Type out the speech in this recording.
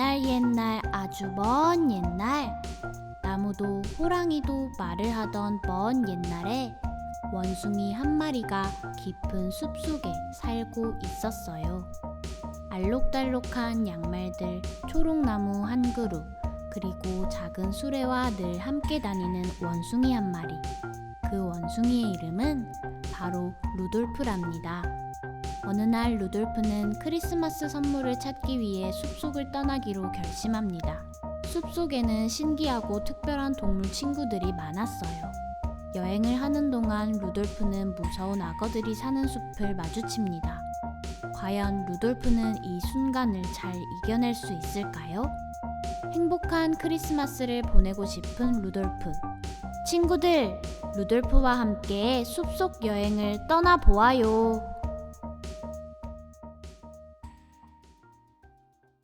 옛날 옛날 아주 먼 옛날 나무도 호랑이도 말을 하던 먼 옛날에 원숭이 한 마리가 깊은 숲 속에 살고 있었어요. 알록달록한 양말들, 초록나무 한 그루, 그리고 작은 수레와 늘 함께 다니는 원숭이 한 마리. 그 원숭이의 이름은 바로 루돌프랍니다. 어느 날 루돌프는 크리스마스 선물을 찾기 위해 숲속을 떠나기로 결심합니다. 숲속에는 신기하고 특별한 동물 친구들이 많았어요. 여행을 하는 동안 루돌프는 무서운 악어들이 사는 숲을 마주칩니다. 과연 루돌프는 이 순간을 잘 이겨낼 수 있을까요? 행복한 크리스마스를 보내고 싶은 루돌프. 친구들, 루돌프와 함께 숲속 여행을 떠나보아요.